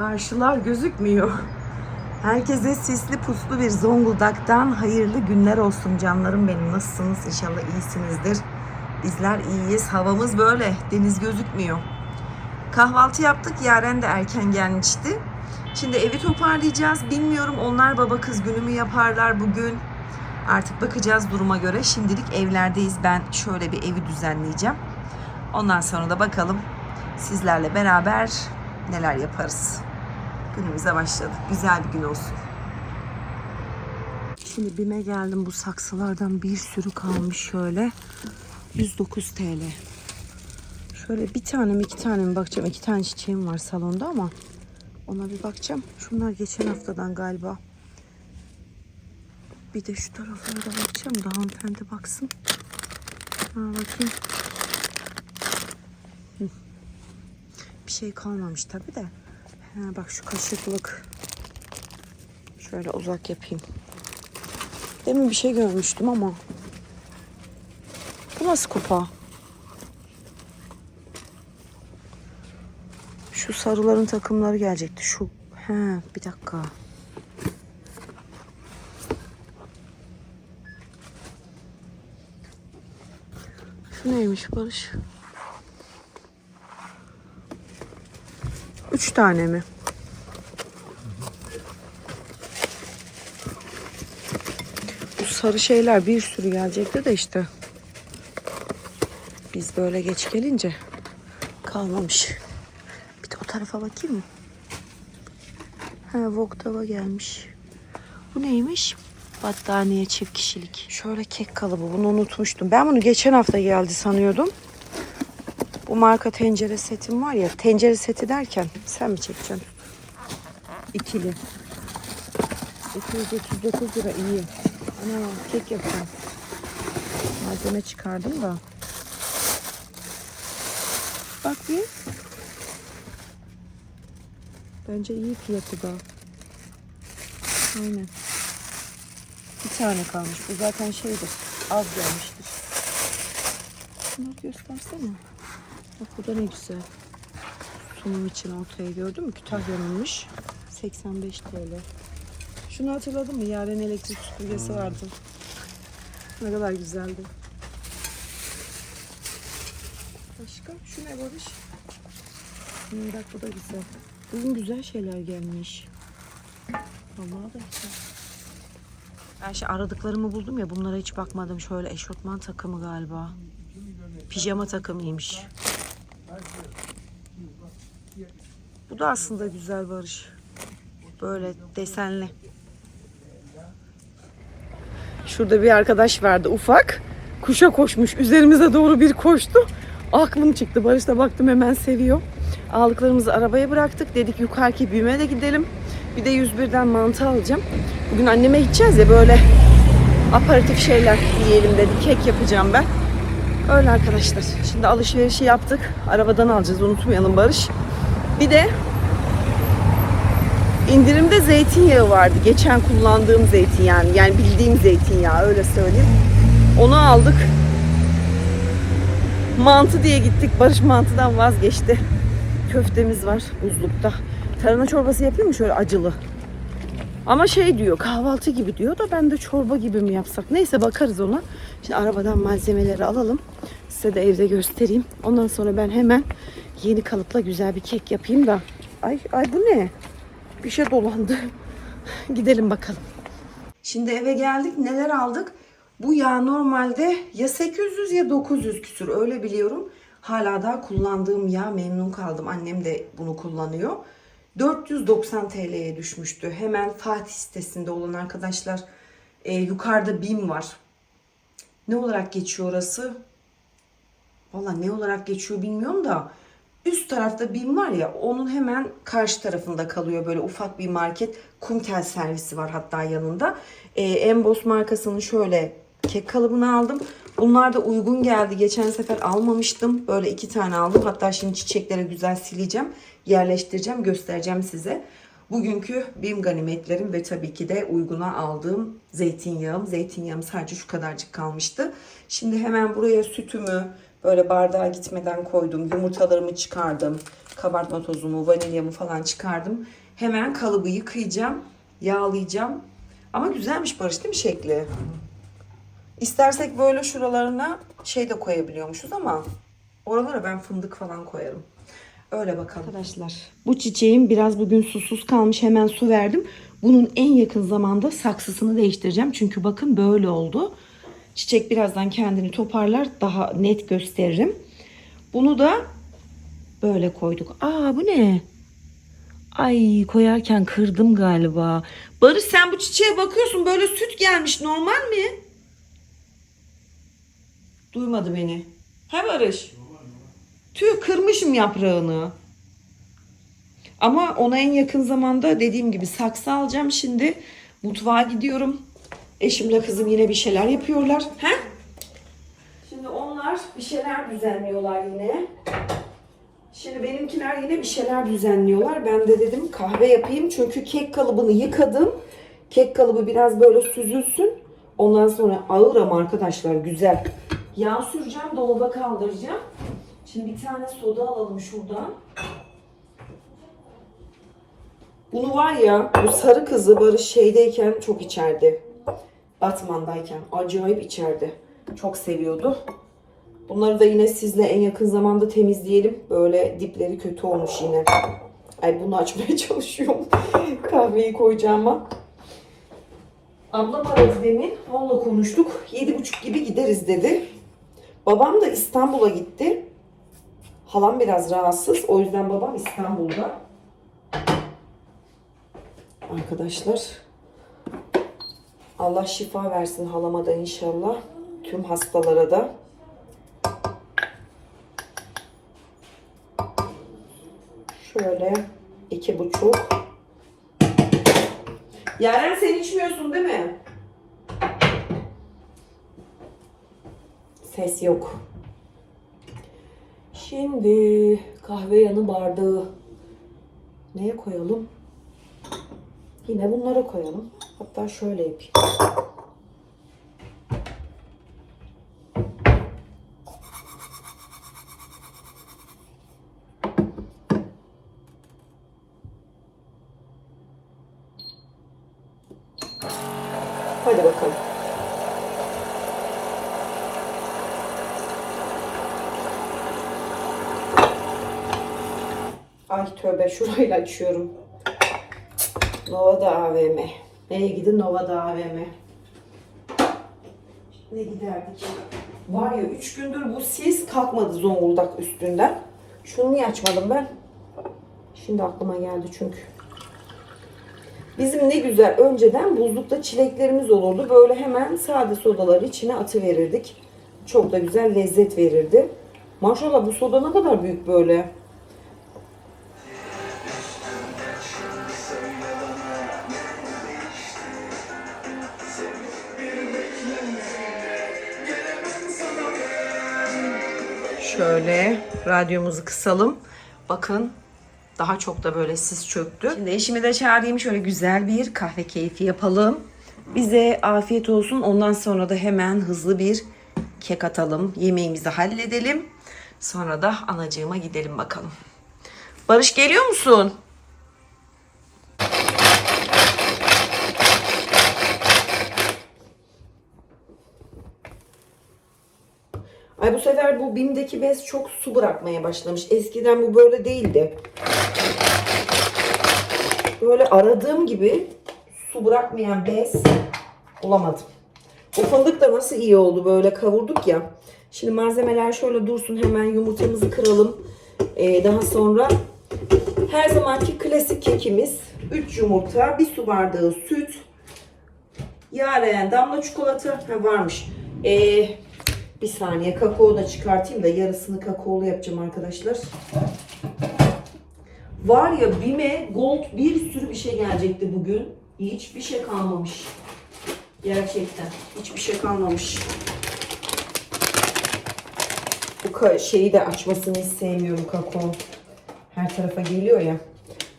Karşılar gözükmüyor. Herkese sisli puslu bir Zonguldak'tan hayırlı günler olsun canlarım benim. Nasılsınız? İnşallah iyisinizdir. Bizler iyiyiz. Havamız böyle. Deniz gözükmüyor. Kahvaltı yaptık. Yaren de erken gelmişti. Şimdi evi toparlayacağız. Bilmiyorum onlar baba kız günü mü yaparlar bugün. Artık bakacağız duruma göre. Şimdilik evlerdeyiz. Ben şöyle bir evi düzenleyeceğim. Ondan sonra da bakalım sizlerle beraber neler yaparız. Günümüze başladık. Güzel bir gün olsun. Şimdi BİM'e geldim. Bu saksılardan bir sürü kalmış şöyle. 109 TL. Şöyle bir tane mi iki tane mi bakacağım. İki tane çiçeğim var salonda ama ona bir bakacağım. Şunlar geçen haftadan galiba. Bir de şu taraflara da bakacağım. Daha hanımefendi baksın. Ha, bakayım. Bir şey kalmamış tabi de. Ha, bak şu kaşıklık. Şöyle uzak yapayım. Demin bir şey görmüştüm ama. Bu nasıl kupa? Şu sarıların takımları gelecekti. Şu. He bir dakika. Şu neymiş Barış? Üç tane mi? Bu sarı şeyler bir sürü gelecekti de işte. Biz böyle geç gelince kalmamış. Bir de o tarafa bakayım mı? Ha Voktava gelmiş. Bu neymiş? Battaniye çift kişilik. Şöyle kek kalıbı bunu unutmuştum. Ben bunu geçen hafta geldi sanıyordum. Bu marka tencere setim var ya. Tencere seti derken sen mi çekeceksin? İkili. 239 lira iyi. Ana kek yapacağım. Malzeme çıkardım da. Bak bir. Bence iyi fiyatı da. Aynen. Bir tane kalmış. Bu zaten şeydir. Az gelmiştir. Şunları göstersene. Bak bu da ne güzel. Sunum için ortaya gördün mü? Kütahya'nınmış. 85 TL. Şunu hatırladın mı? Yaren elektrik süpürgesi vardı. Ne kadar güzeldi. Başka? Şu ne Barış? Hmm, bak bu da güzel. Bugün güzel şeyler gelmiş. Vallahi da güzel. Ben şey aradıklarımı buldum ya bunlara hiç bakmadım. Şöyle eşofman takımı galiba. Pijama takımıymış. Bu da aslında güzel Barış. Böyle desenli. Şurada bir arkadaş vardı ufak. Kuşa koşmuş. Üzerimize doğru bir koştu. Aklım çıktı. Barış da baktım hemen seviyor. Aldıklarımızı arabaya bıraktık. Dedik yukarıki büyüme de gidelim. Bir de 101'den mantı alacağım. Bugün anneme gideceğiz ya böyle aparatif şeyler yiyelim dedik. Kek yapacağım ben. Öyle arkadaşlar. Şimdi alışverişi yaptık. Arabadan alacağız. Unutmayalım Barış. Bir de indirimde zeytinyağı vardı. Geçen kullandığım zeytinyağı. Yani bildiğim zeytinyağı öyle söyleyeyim. Onu aldık. Mantı diye gittik. Barış mantıdan vazgeçti. Köftemiz var buzlukta. Tarhana çorbası yapayım mı şöyle acılı? Ama şey diyor kahvaltı gibi diyor da ben de çorba gibi mi yapsak? Neyse bakarız ona. Şimdi arabadan malzemeleri alalım. Size de evde göstereyim. Ondan sonra ben hemen yeni kalıpla güzel bir kek yapayım da. Ay ay bu ne? Bir şey dolandı. Gidelim bakalım. Şimdi eve geldik. Neler aldık? Bu yağ normalde ya 800 ya 900 küsür öyle biliyorum. Hala daha kullandığım yağ memnun kaldım. Annem de bunu kullanıyor. 490 TL'ye düşmüştü. Hemen Fatih sitesinde olan arkadaşlar e, yukarıda BİM var. Ne olarak geçiyor orası? Valla ne olarak geçiyor bilmiyorum da üst tarafta BİM var ya onun hemen karşı tarafında kalıyor böyle ufak bir market. Kumtel servisi var hatta yanında. E, Embos markasının şöyle kek kalıbını aldım. Bunlar da uygun geldi. Geçen sefer almamıştım. Böyle iki tane aldım. Hatta şimdi çiçeklere güzel sileceğim. Yerleştireceğim. Göstereceğim size. Bugünkü BİM ganimetlerim ve tabii ki de uyguna aldığım zeytinyağım. Zeytinyağım sadece şu kadarcık kalmıştı. Şimdi hemen buraya sütümü böyle bardağa gitmeden koydum. Yumurtalarımı çıkardım. Kabartma tozumu, vanilyamı falan çıkardım. Hemen kalıbı yıkayacağım. Yağlayacağım. Ama güzelmiş Barış değil mi şekli? İstersek böyle şuralarına şey de koyabiliyormuşuz ama oralara ben fındık falan koyarım. Öyle bakalım. Arkadaşlar bu çiçeğim biraz bugün susuz kalmış hemen su verdim. Bunun en yakın zamanda saksısını değiştireceğim. Çünkü bakın böyle oldu. Çiçek birazdan kendini toparlar daha net gösteririm. Bunu da böyle koyduk. Aa bu ne? Ay koyarken kırdım galiba. Barış sen bu çiçeğe bakıyorsun böyle süt gelmiş normal mi? Duymadı beni. He Barış? Tüh kırmışım yaprağını. Ama ona en yakın zamanda dediğim gibi saksı alacağım şimdi. Mutfağa gidiyorum. Eşimle kızım yine bir şeyler yapıyorlar. He? Şimdi onlar bir şeyler düzenliyorlar yine. Şimdi benimkiler yine bir şeyler düzenliyorlar. Ben de dedim kahve yapayım çünkü kek kalıbını yıkadım. Kek kalıbı biraz böyle süzülsün. Ondan sonra ağır ama arkadaşlar güzel. Yağ süreceğim, dolaba kaldıracağım. Şimdi bir tane soda alalım şuradan. Bunu var ya, bu sarı kızı Barış şeydeyken çok içerdi. Batman'dayken acayip içerdi. Çok seviyordu. Bunları da yine sizle en yakın zamanda temizleyelim. Böyle dipleri kötü olmuş yine. Ay bunu açmaya çalışıyorum. Kahveyi koyacağıma. Ablam aradı demin. Onunla konuştuk. Yedi buçuk gibi gideriz dedi. Babam da İstanbul'a gitti. Halam biraz rahatsız. O yüzden babam İstanbul'da. Arkadaşlar. Allah şifa versin halama da inşallah. Tüm hastalara da. Şöyle iki buçuk. Yaren sen içmiyorsun değil mi? Ses yok. Şimdi kahve yanı bardağı. Neye koyalım? Yine bunlara koyalım. Hatta şöyle yapayım. Hadi bakalım. Ay tövbe şurayla açıyorum. Nova'da AVM. Neye gidin Nova'da AVM. Ne giderdik? Var ya 3 gündür bu sis kalkmadı Zonguldak üstünden. Şunu niye açmadım ben? Şimdi aklıma geldi çünkü. Bizim ne güzel önceden buzlukta çileklerimiz olurdu. Böyle hemen sade sodaları içine atı verirdik. Çok da güzel lezzet verirdi. Maşallah bu soda ne kadar büyük böyle. Radyomuzu kısalım. Bakın daha çok da böyle sis çöktü. Şimdi eşimi de çağırayım şöyle güzel bir kahve keyfi yapalım. Bize afiyet olsun. Ondan sonra da hemen hızlı bir kek atalım. Yemeğimizi halledelim. Sonra da anacığıma gidelim bakalım. Barış geliyor musun? Ay bu sefer bu BİM'deki bez çok su bırakmaya başlamış. Eskiden bu böyle değildi. Böyle aradığım gibi su bırakmayan bez bulamadım. Bu fındık da nasıl iyi oldu böyle kavurduk ya. Şimdi malzemeler şöyle dursun hemen yumurtamızı kıralım. Ee, daha sonra her zamanki klasik kekimiz 3 yumurta, 1 su bardağı süt, yağlayan damla çikolata ha, varmış. Ee, bir saniye kakao da çıkartayım da yarısını kakaolu yapacağım arkadaşlar. Var ya Bime Gold bir sürü bir şey gelecekti bugün. Hiçbir şey kalmamış. Gerçekten. Hiçbir şey kalmamış. Bu ka- şeyi de açmasını hiç sevmiyorum kakao. Her tarafa geliyor ya.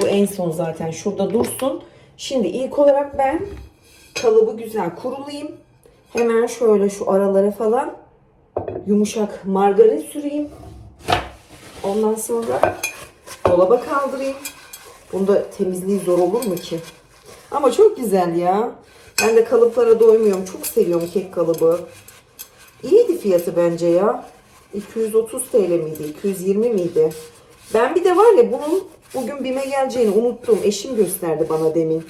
Bu en son zaten. Şurada dursun. Şimdi ilk olarak ben kalıbı güzel kurulayım. Hemen şöyle şu aralara falan yumuşak margarin süreyim. Ondan sonra dolaba kaldırayım. Bunda temizliği zor olur mu ki? Ama çok güzel ya. Ben de kalıplara doymuyorum. Çok seviyorum kek kalıbı. İyiydi fiyatı bence ya. 230 TL miydi? 220 miydi? Ben bir de var ya bunun bugün BİM'e geleceğini unuttum. Eşim gösterdi bana demin.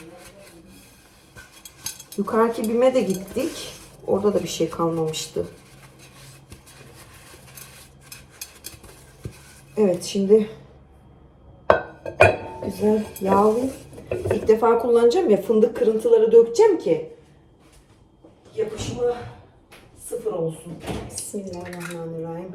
Yukarıki BİM'e de gittik. Orada da bir şey kalmamıştı. Evet şimdi güzel yağlı. İlk defa kullanacağım ya fındık kırıntıları dökeceğim ki yapışma sıfır olsun. Bismillahirrahmanirrahim.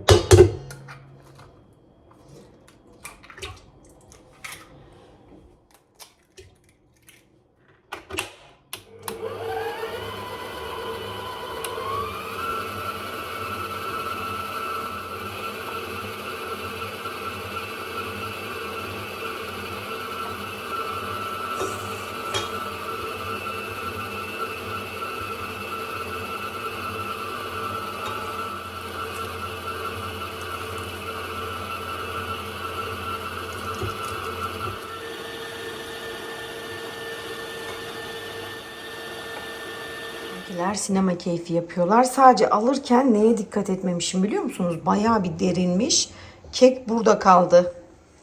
Bizimkiler sinema keyfi yapıyorlar. Sadece alırken neye dikkat etmemişim biliyor musunuz? Bayağı bir derinmiş. Kek burada kaldı.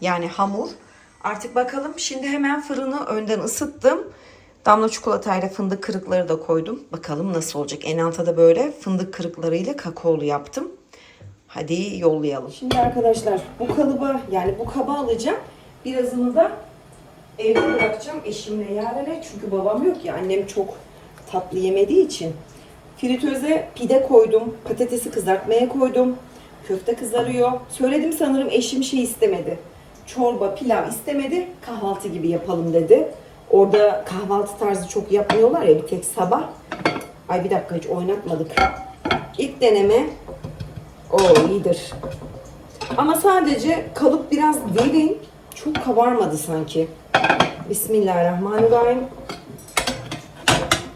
Yani hamur. Artık bakalım. Şimdi hemen fırını önden ısıttım. Damla çikolatayla fındık kırıkları da koydum. Bakalım nasıl olacak. En alta da böyle fındık kırıklarıyla kakaolu yaptım. Hadi yollayalım. Şimdi arkadaşlar bu kalıba yani bu kaba alacağım. Birazını da evde bırakacağım eşimle Yaren'e. Çünkü babam yok ya annem çok tatlı yemediği için. Fritöze pide koydum. Patatesi kızartmaya koydum. Köfte kızarıyor. Söyledim sanırım eşim şey istemedi. Çorba, pilav istemedi. Kahvaltı gibi yapalım dedi. Orada kahvaltı tarzı çok yapmıyorlar ya bir tek sabah. Ay bir dakika hiç oynatmadık. İlk deneme. O iyidir. Ama sadece kalıp biraz derin. Çok kabarmadı sanki. Bismillahirrahmanirrahim.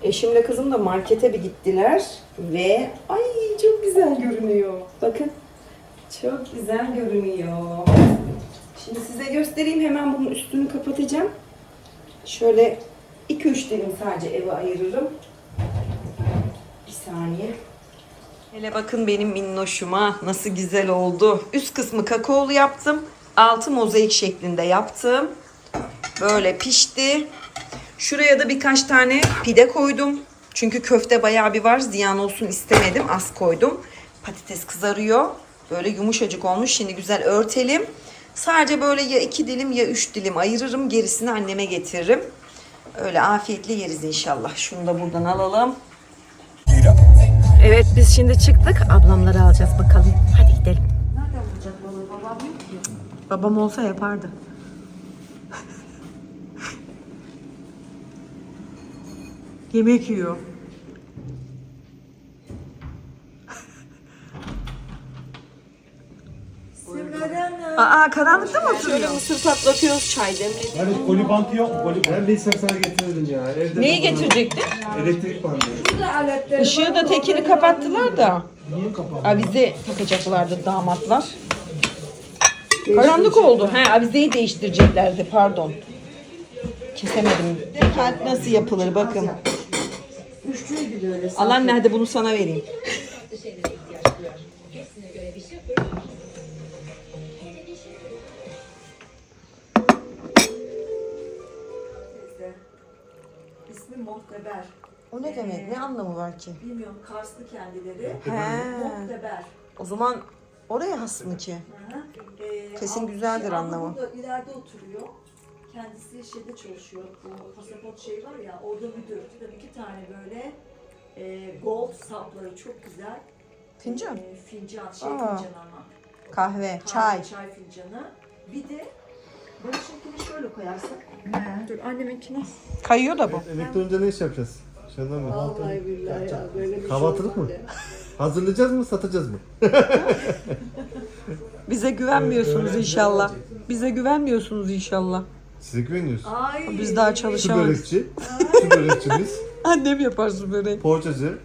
Eşimle kızım da markete bir gittiler ve ay çok güzel görünüyor. Bakın. Çok güzel görünüyor. Şimdi size göstereyim hemen bunun üstünü kapatacağım. Şöyle 2-3 dilim sadece eve ayırırım. Bir saniye. Hele bakın benim minnoşuma nasıl güzel oldu. Üst kısmı kakaolu yaptım. Altı mozaik şeklinde yaptım. Böyle pişti. Şuraya da birkaç tane pide koydum. Çünkü köfte bayağı bir var. Ziyan olsun istemedim. Az koydum. Patates kızarıyor. Böyle yumuşacık olmuş. Şimdi güzel örtelim. Sadece böyle ya iki dilim ya üç dilim ayırırım. Gerisini anneme getiririm. Öyle afiyetle yeriz inşallah. Şunu da buradan alalım. Evet biz şimdi çıktık. Ablamları alacağız bakalım. Hadi gidelim. Nereden bulacak. Babam olsa yapardı. Yemek yiyor. Aa karanlıkta mı oturuyor? mısır patlatıyoruz çay demledik. Hani koli yok mu? Koli Neredeyse sana getiririm ya. Evde Neyi getirecektin? Elektrik bandı. Işığı da tekini kapattılar da. Niye kapalı? Avize takacaklardı damatlar. Karanlık oldu. He, avizeyi değiştireceklerdi pardon. Kesemedim. Kalp nasıl yapılır bakın. Al anne hadi bunu sana vereyim. İsmi Monteber. O ne demek? Ne anlamı var ki? Bilmiyorum Karslı kendileri. He. Monteber. O zaman oraya has mı ki? Hı hı. Ee, Kesin güzeldir şey, anlamı. Burada ileride oturuyor. Kendisi şeyde çalışıyor. Bu pasaport şey var ya orada müdür. Tabii iki tane böyle e, gold sapları çok güzel. Fincan. E, fincan, şey Aa. fincan ama. Kahve, Kahve, çay. Çay fincanı. Bir de Barış'ınkini şöyle koyarsak. Dur anneminkini. Kayıyor da bu. Emekli olunca ne iş yapacağız? Şundan mı? Vallahi billahi ya böyle bir şey Kahvaltılık mı? olmadı. Hazırlayacağız mı, satacağız mı? Bize güvenmiyorsunuz inşallah. Bize güvenmiyorsunuz inşallah. Size güveniyoruz. Ay. Biz daha Su çalışamayız. börekçi, su börekçimiz, Annem yapar su böreği. poğaçacı.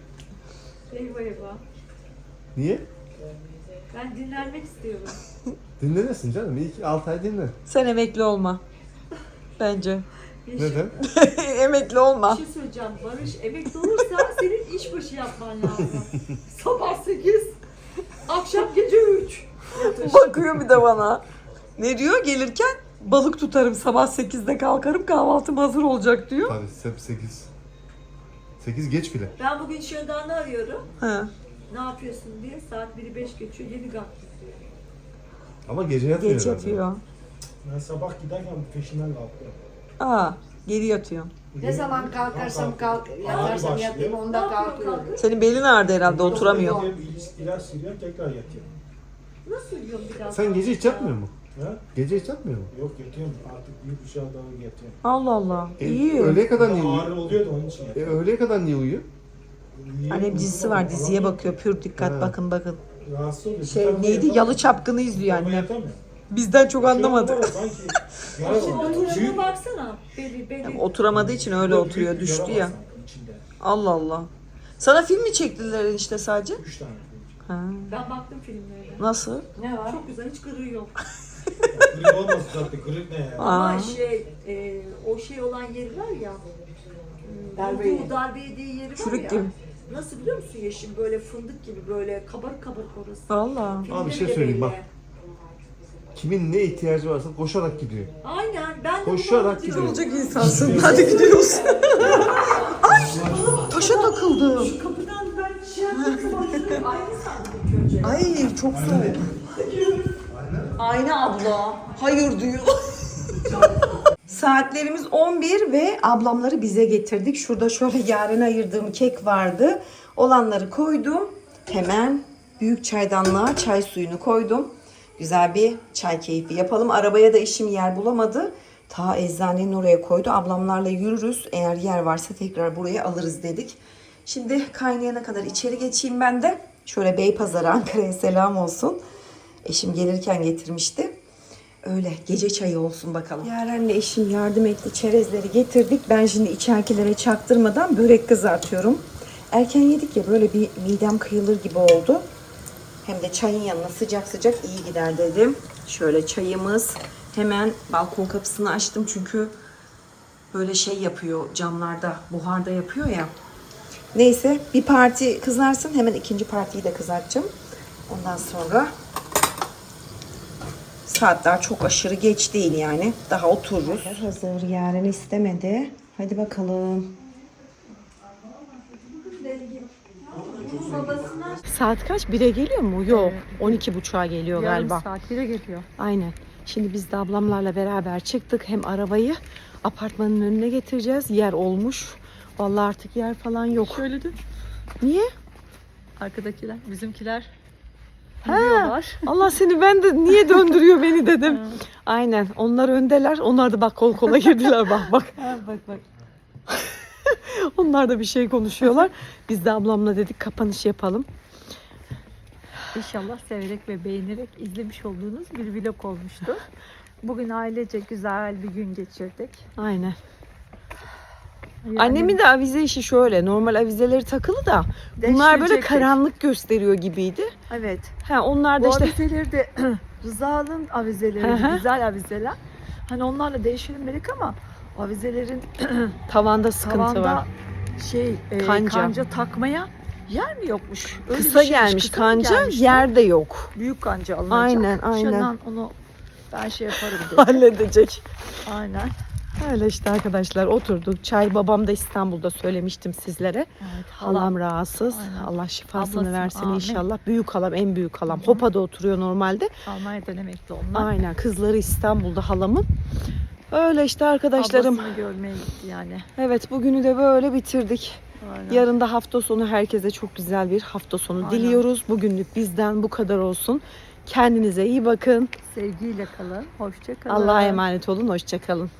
Eyvah eyvah. Niye? Ben dinlenmek istiyorum. Dinlenirsin canım. İlk 6 ay dinlen. Sen emekli olma. Bence. Neden? emekli olma. Bir şey söyleyeceğim. Barış emekli olursa senin işbaşı yapman lazım. Sabah 8, akşam gece 3. Bakıyor bir de bana. Ne diyor gelirken? Balık tutarım sabah 8'de kalkarım kahvaltım hazır olacak diyor. Tabii hep 8. 8 geç bile. Ben bugün Şödan'ı arıyorum. Ha. Ne yapıyorsun diye. Saat 1'i 5 geçiyor. Yeni kalktım diyor. Ama gece yatıyor Geç herhalde. yatıyor. Ben sabah giderken peşinden kalkıyorum. Aa, geri yatıyor. Ne zaman kalkarsam kalk, yatarsam başlıyor. yatayım onda kalkıyorum. Senin belin ağrıdı herhalde oturamıyor. Gidiyorum, İlaç sürüyorum tekrar yatıyorum. Nasıl yiyorsun bir daha? Sen gece hiç yatmıyor mu? Ha? Gece hiç yatmıyor mu? Yok yatıyorum artık bir buçuğa doğru yatıyorum. Allah Allah. E, İyi. öğleye kadar niye uyuyor? Ağrı oluyordu onun için E, yatıyorum. öğleye kadar niye uyuyor? Niye? Annem dizisi var diziye bakıyor pür dikkat Ha. bakın bakın. Rahatsız oluyor. Şey neydi yalı çapkını izliyor annem. Bizden çok anlamadı. Şey yara Şimdi oturuşuna Büyük- baksana. Beli, beli. Oturamadığı için öyle büyük oturuyor düştü ya. Allah Allah. Sana film mi çektiler işte sadece? Üç tane. Ha. Ben baktım filmlerine. Nasıl? Ne var? Çok güzel hiç kırığı yok. Kırık olmaz zaten kırık ne ya? Aa. Ama şey e, o şey olan yeri var ya. hmm, Darbe vurduğu, darbe yediği yeri var Çürük ya. gibi. Nasıl biliyor musun Yeşim? Böyle fındık gibi böyle kabarık kabarık orası. Valla. Abi bir şey Filmleri de söyleyeyim, belli. bak. Kimin ne ihtiyacı varsa koşarak gidiyor. Aynen. Ben de Koşarak diyorum. gidiyor. Olacak insansın. Hadi gidiyoruz. Ay, taşa takıldım. Kapıdan ben şey yaptım. Aynı sandım önce. Ay çok soğuk. Ayna abla. Hayır diyor. Saatlerimiz 11 ve ablamları bize getirdik. Şurada şöyle yarın ayırdığım kek vardı. Olanları koydum. Hemen büyük çaydanlığa çay suyunu koydum. Güzel bir çay keyfi yapalım. Arabaya da eşim yer bulamadı. Ta eczanenin oraya koydu. Ablamlarla yürürüz. Eğer yer varsa tekrar buraya alırız dedik. Şimdi kaynayana kadar içeri geçeyim ben de. Şöyle Beypazarı Ankara'ya selam olsun. Eşim gelirken getirmişti. Öyle gece çayı olsun bakalım. Yaren'le eşim yardım etti. Çerezleri getirdik. Ben şimdi içerikilere çaktırmadan börek kızartıyorum. Erken yedik ya böyle bir midem kıyılır gibi oldu. Hem de çayın yanına sıcak sıcak iyi gider dedim. Şöyle çayımız. Hemen balkon kapısını açtım çünkü böyle şey yapıyor camlarda buharda yapıyor ya. Neyse bir parti kızarsın hemen ikinci partiyi de kızartacağım. Ondan sonra saatler çok aşırı geç değil yani. Daha otururuz. Hazır yarın istemedi. Hadi bakalım. Saat kaç? 1'e geliyor mu? Yok. 12 buçuğa geliyor galiba. saat bile geliyor. Aynen. Şimdi biz de ablamlarla beraber çıktık. Hem arabayı apartmanın önüne getireceğiz. Yer olmuş. Vallahi artık yer falan yok. Şöyle de Niye? arkadakiler, bizimkiler Ha. Allah seni ben de niye döndürüyor beni dedim. Aynen. Onlar öndeler. Onlar da bak kol kola girdiler bak bak. Ha, bak bak. Onlar da bir şey konuşuyorlar. Biz de ablamla dedik kapanış yapalım. İnşallah severek ve beğenerek izlemiş olduğunuz bir vlog olmuştur. Bugün ailece güzel bir gün geçirdik. Aynen. Yani Annemin de avize işi şöyle. Normal avizeleri takılı da bunlar böyle karanlık gösteriyor gibiydi. Evet. Ha onlar da Bu işte avizeleri de Rıza'nın avizeleri, güzel avizeler. Hani onlarla değişelim dedik ama avizelerin tavanda sıkıntı tavanda var. şey e, Kanca. kanca. takmaya yer mi yokmuş? Öyle Kısa şeymiş, gelmiş kısa kanca, gelmiş? yer de yok. Büyük kanca alınacak. Aynen, aynen. Şundan onu ben şey yaparım dedim. Halledecek. Aynen. Öyle işte arkadaşlar oturduk. Çay babam da İstanbul'da söylemiştim sizlere. Evet, Halam rahatsız. Aynen. Allah şifasını Ablası, versin amin. inşallah. Büyük halam en büyük halam. Hopa'da oturuyor normalde. Almanya'dan emekli onlar. Aynen kızları İstanbul'da halamın. Öyle işte arkadaşlarım. Ablasını görmeye gitti yani. Evet bugünü de böyle bitirdik. Aynen. Yarın da hafta sonu herkese çok güzel bir hafta sonu Aynen. diliyoruz. Bugünlük bizden bu kadar olsun. Kendinize iyi bakın. Sevgiyle kalın. Hoşça kalın. Allah'a emanet olun. Hoşçakalın.